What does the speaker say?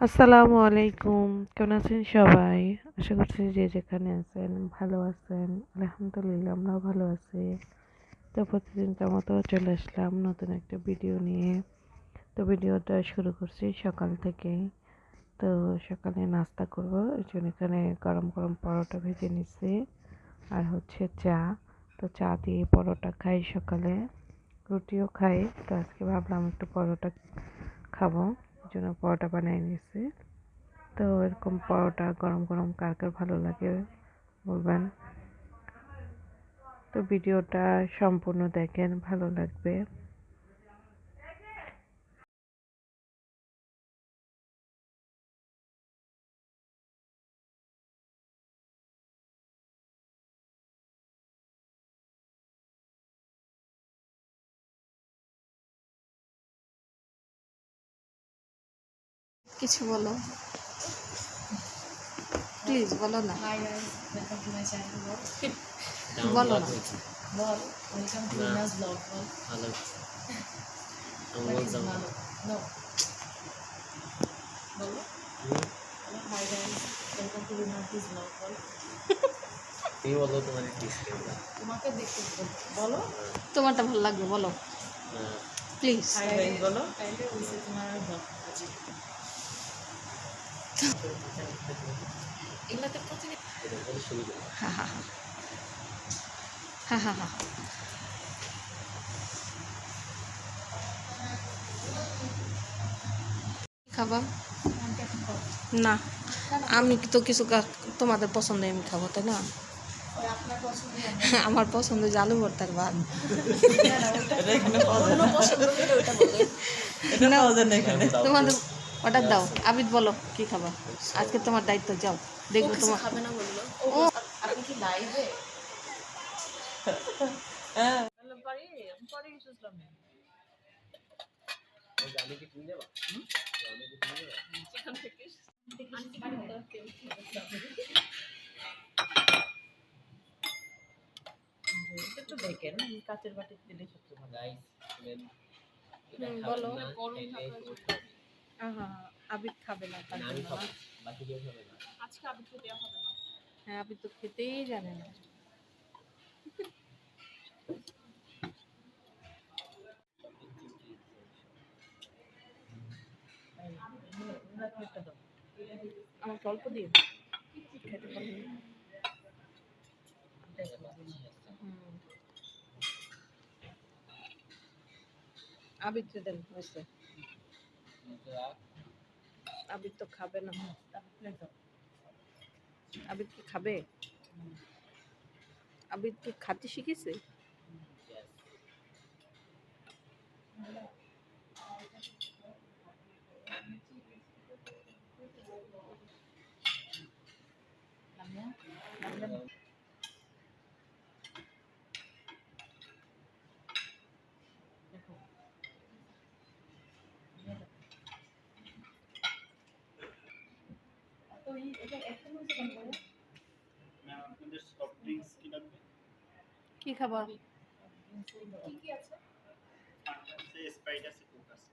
আসসালামু আলাইকুম। কেমন আছেন সবাই? আশা করছি যে যেখানে আছেন ভালো আছেন। আলহামদুলিল্লাহ, আমরাও ভালো আছি। তো প্রতিদিনকার মতো চলে আসলাম নতুন একটা ভিডিও নিয়ে। তো ভিডিওটা শুরু করছি সকাল থেকে তো সকালে নাস্তা করব, এই জন্য এখানে গরম গরম পরোটা ভেজে নিচ্ছি আর হচ্ছে চা। তো চা দিয়ে পরোটা খাই সকালে। রুটিও খাই। তো আজকে ভাবলাম একটু পরোটা খাব। জন্য পরোটা বানিয়ে নিয়েছি। তো এরকম পরোটা গরম গরম কার কার ভালো লাগে বলবেন। তো ভিডিওটা সম্পূর্ণ দেখেন, ভালো লাগবে। কিছু বলো। প্লিজ বলো না. বলো না। আমি বলতাম? বলো। হাই গাইস ওয়েলকাম টু রিনাটিস ব্লগ বলো তুমি বলো তোমার তোমাকে দেখতে বলো। তোমারটা ভালো লাগবে বলো। প্লিজ বলো। তোমার এগুলাতে প্রতিদিন হা হা হা হা হা হা খাবা না। আমি তো কিছু তোমাদের পছন্দ আমি খাব তাই না? আমার পছন্দ যে আলু ভর্তার ভাত। তোমাদের অর্ডার দাও। আবিদ বলো কি খাবা আজকে তোমার দায়িত্ব যাও। দেখব তোমার খাবে না বলল। ও। আপনি কি লাইভে আমি কি তুমি দেবা আমি কি তুমি দেবা একটু দেখেন কাচের বাটি দিলে সবচেয়ে ভালো বলো। বলো। আহা, আবিদ খাবে না তার জন্য হ্যাঁ আবিদ তো খেতেই জানে না। আমাকে অল্প দিও। খেতে পারব কে দেন হয়েছে। আবিদ তো খাবে না। আবির কি খাবে? আবির কি খাতে শিখেছে? কি খাবার কি কি আছে? স্প্রাইট আছে কোক আছে।